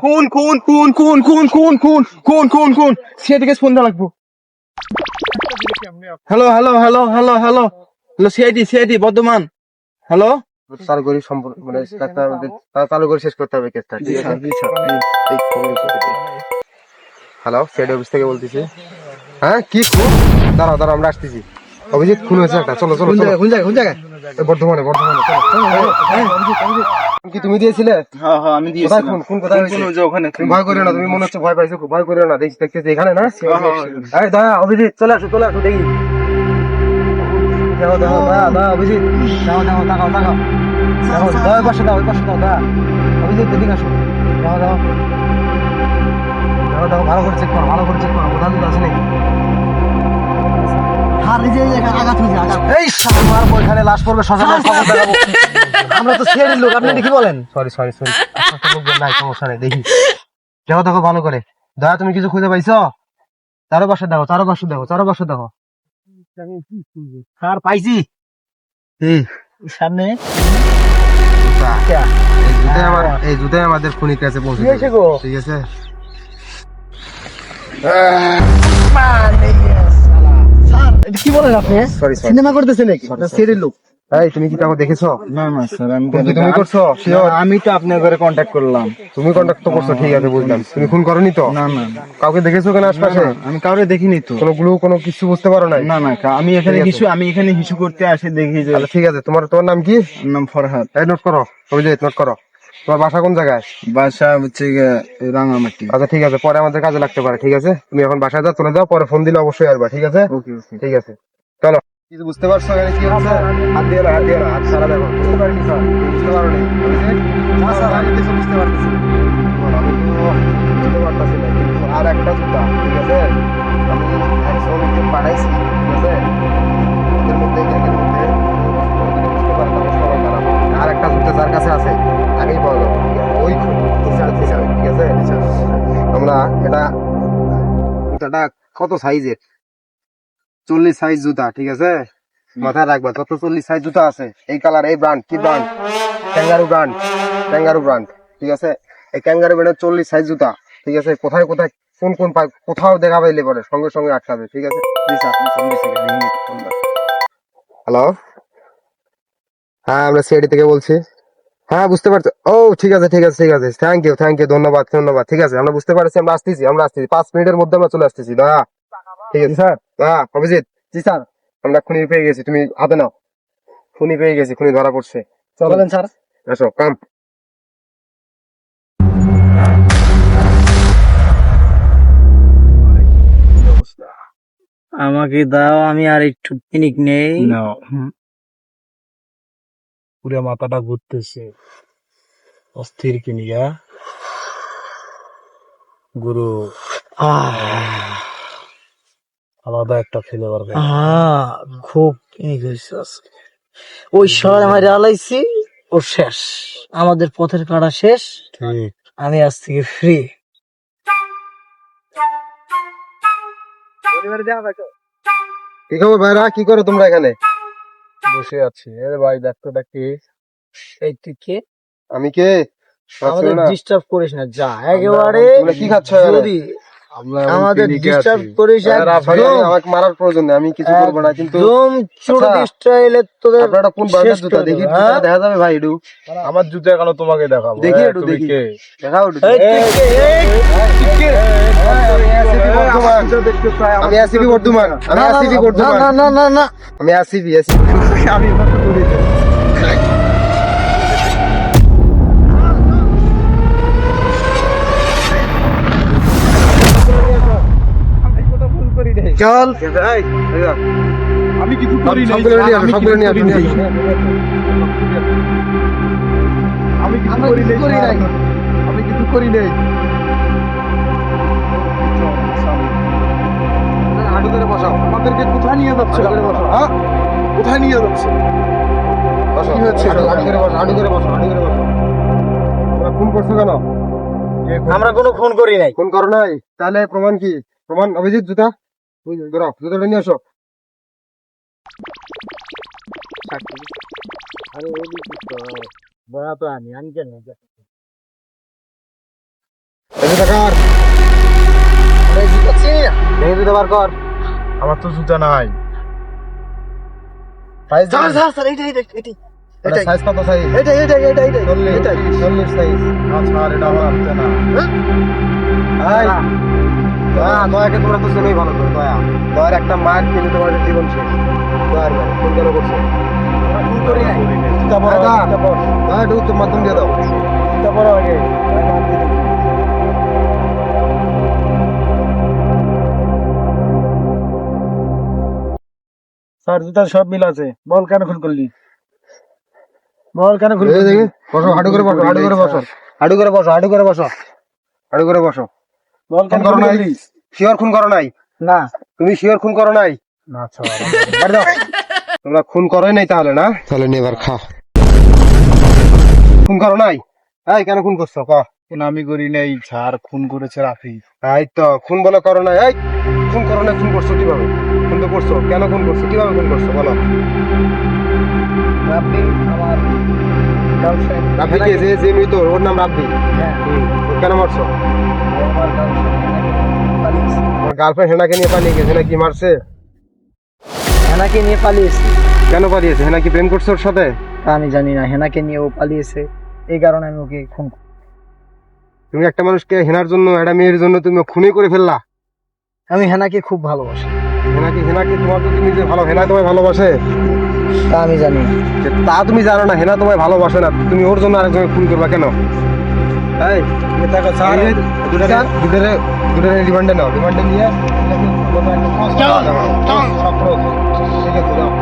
খুন খুন খুন খুন খুন খুন খুন খুন খুন খুন। সিআইডিকে ফোন দেওয়া লাগবো। Hello hello hello hello hello. Hello CID CID Bardhaman. Hello? চালু করি সম্পূর্ণ মানে চালু করে শেষ করতে হবে কেসটা ঠিক আছে হ্যালো সেড অফিস থেকে বলতেছি। হ্যাঁ কি দাঁড়াও দাঁড়াও আমরা আসতেছি। অভিজিৎ খুন হয়েছে একটা। চলো চলো কোন জায়গায় কোন জায়গায়? বর্ধমানে বর্ধমানে। কি তুমি দিয়েছিলে? হ্যাঁ হ্যাঁ আমি খুন খুন কোথায় হয়েছে? যে ওখানে তুমি ভয় করিও না তুমি মনে হচ্ছে ভয় পাইছো ভয় করিও না। দেখছি দেখতেছি এখানে না? হ্যাঁ, এই দয়া অভিজিৎ চলে আসো চলে আসো দেখি। দেখো দেখো দয়া দয়া অভিজিৎ। দেখো দেখো তাকাও তাকাও দেখো দয়া পাশে দাও ওই পাশে দাও দয়া অভিজিৎ এদিকে আসো। দেখো দেখো দেখো দেখো ভালো করে চেক করো ভালো করে চেক করো কিছু আছে নাকি? আর এই যে আঘাত হয়েছে আঘাত। এই সামনে আর লাশ পড়বে শ্মশানে খবর দেখাবো আমরা তো ছেড়ের লোক আপনি কি বলেন। সরি সরি সরি নাই সমস্যা নেই দেখি। দেখো দেখো ভালো করে। দয়া তুমি কিছু খুঁজে পাইছো? চারো পাশে দেখো চারো পাশে দেখো চারো পাশে দেখো। পাইছি। এই সামনে? এই জুতাই আমাদের খুনির কাছে পৌঁছে ঠিক আছে কি বলেন আপনি? সরি সরি সিনেমা করতেছেন নাকি? লোক। এই তুমি কি কাউকে দেখেছ? না না স্যার আমি তুমি করছ? শিওর আমি তো আপনার ঘরে কন্ট্যাক্ট করলাম। তুমি কন্ট্যাক্ট তো করছ ঠিক আছে বুঝলাম। তুমি খুন করনি তো? না না কাউকে দেখেছ কেন আশপাশে? আমি কাউরে দেখিনি তো। কোনো গ্লু কোনো কিছু বুঝতে পারো নাই? না না আমি এখানে ঠিক আছে। হিসু আমি এখানে হিসু করতে আসি দেখি যে ঠিক আছে তোমার তোমার নাম কি? নাম ফরহাদ। এই নোট করো। অভিজিৎ নোট করো। তোমার বাসা কোন জায়গায়? বাসা হচ্ছে রাঙামাটি। আচ্ছা ঠিক আছে পরে আমাদের কাজে লাগতে পারে ঠিক আছে? তুমি এখন বাসায় যাও চলে যাও পরে ফোন দিলে অবশ্যই আসবা ঠিক আছে? ঠিক আছে। চলো। কিছু বুঝতে পারছ এখানে কি হচ্ছে? হাত দিয়ে হাত দিয়ে হাত সারা দেখো। বুঝতে পারিনি স্যার। বুঝতে নি স্যার আমি কিছু বুঝতে পারতেছি আমি তো বুঝতে পারতেছি না। আর একটা জুতা ঠিক আছে? আমি এক শ্রমিককে পাঠাইছি ঠিক আছে? কত সাইজের? চল্লিশ সাইজ জুতা ঠিক আছে? মাথায় রাখবা যত চল্লিশ সাইজ জুতা আছে এই কালার এই ব্র্যান্ড কি brand kangaroo brand kangaroo brand ঠিক আছে? এই ক্যাঙ্গারু ব্র্যান্ডের চল্লিশ সাইজ জুতা ঠিক আছে? কোথায় কোথায় কোন কোন পাই কোথাও দেখা পাইলে পরে সঙ্গে সঙ্গে আটকাবে ঠিক আছে? হ্যালো হ্যাঁ আমরা সিআইডি থেকে বলছি। হ্যাঁ বুঝতে পারছি? ও ঠিক আছে ঠিক আছে ঠিক আছে। থ্যাংক ইউ থ্যাংক ইউ ধন্যবাদ ধন্যবাদ ঠিক আছে। আমরা বুঝতে পারছি আমরা আসতেছি আমরা আসতেছি। পাঁচ মিনিটের মধ্যে আমরা চলে আসতেছি দয়া। ঠিক আছে স্যার? হ্যাঁ অভিজিৎ। জি স্যার। আমরা খুনি পেয়ে গেছি তুমি হাতে নাও। খুনি পেয়ে গেছি খুনি ধরা পড়ছে। চলো বলেন স্যার। এসো কাম। আমাকে দাও আমি আর একটু পিনিক নেই। পুরো মাথাটা ঘুরতেছে। অস্থির কিনিয়া গুরু। আলাদা একটা ফেলে পারবে হ্যাঁ খুব। ওই শহর আমার আলাইছি ও শেষ। আমাদের পথের কাটা শেষ। আমি আজ থেকে ফ্রি কি খবর ভাইরা? কি করো তোমরা এখানে? বসে আছি। এর ভাই দেখতে দেখি এই তুই কে? আমি কে? আমাদের ডিস্টার্ব করিস না যা। একেবারে কি খাচ্ছ যদি আমাদের ডিস্টার্ব করিস Sorry, একদম। আমাকে মারার প্রয়োজন নেই আমি কিছু করব না কিন্তু একদম চোর আচ্ছা, তোদের আপনারা কোন বাজার শেষ জুতা করে দেখি হ্যাঁ? দেখা যাবে ভাই একটু আমার জুতো কেন তোমাকে দেখাবো। দেখি হ্যাঁ, দেখি। দেখাও আমি আসিবি বর্ধমান আমি আসিবি না, বর্ধমান না না না না আমি আসিবি আসিবি আমি চল আমি কিছু করি আমি কিছু আমি কিছু করি আমি কিছু করি হ্যাঁ? কোথায় নিয়ে করছ আমরা কোনো খুন করি নাই। খুন করো নাই? তাহলে প্রমাণ কি? প্রমাণ অভিজিৎ জুতা? ধরো জুতাটা নিয়ে আসো বড় তো আমি আমি কেন বার কর আমার তো জুতা নাই সাইজ কত সাইজ এটা এটা এটা এটা চল্লিশ চল্লিশ সাইজ আচ্ছা এটা আমার না এই দয়া দয়াকে তোমরা তো চেনোই ভালো করে দয়া। দয়ার একটা মার কিন্তু তোমার জীবন শেষ। দয়ার ফোন কেন করছ? দয়া একটু মাধ্যম দিয়ে দাও। আগে। স্যার জুতা সব মিল আছে। বল কেন খুন করলি? বল কেন খুন দেখি বসো হাঁটু করে বসো হাঁটু করে বসো। হাঁটু করে বসো হাঁটু করে বসো। হাঁটু করে বসো। বল খুন করো নাই? শিওর খুন করো নাই? না। তুমি শিওর খুন করো নাই? না আচ্ছা তোমরা খুন করোই নাই তাহলে না? তাহলে নে এবার খা। খুন করো নাই? এই কেন খুন করছ? ক। খুন আমি করি নাই স্যার খুন করেছে রাফিজ এই তো খুন বলে করো নাই। এই খুন করো নাই খুন করছ কীভাবে? খুন তো করছ। কেন খুন করছ? কীভাবে খুন করছ? বলো। রাব্বি আমার রাব্বি কে? যে যে মৃত ওর নাম রাব্বি হ্যাঁ। কেন মারছো? আমার গার্লফ্রেন্ড হেনাকে নিয়ে পালিয়ে গেছে নাকি মারছে? হেনাকে নিয়ে পালিয়েছে। কেন পালিয়েছে? হেনা কি প্রেম করছে ওর সাথে? তা আমি জানি না হেনাকে নিয়ে ও পালিয়েছে। এই কারণে আমি ওকে খুন তুমি একটা মানুষকে হেনার জন্য একটা মেয়ের জন্য তুমি খুনই করে ফেললা। আমি হেনাকে খুব ভালোবাসি। হেনাকে হেনাকে তোমার তো তুমি যে ভালো হেনা তোমায় ভালোবাসে? তা আমি জানি না তা তুমি জানো না হেনা তোমায় ভালোবাসে না তুমি ওর জন্য আরেকজনকে খুন করবা কেন এই দুটারে দুটারে রিমান্ডে নাও রিমান্ডে নিয়ে ঠিক আছে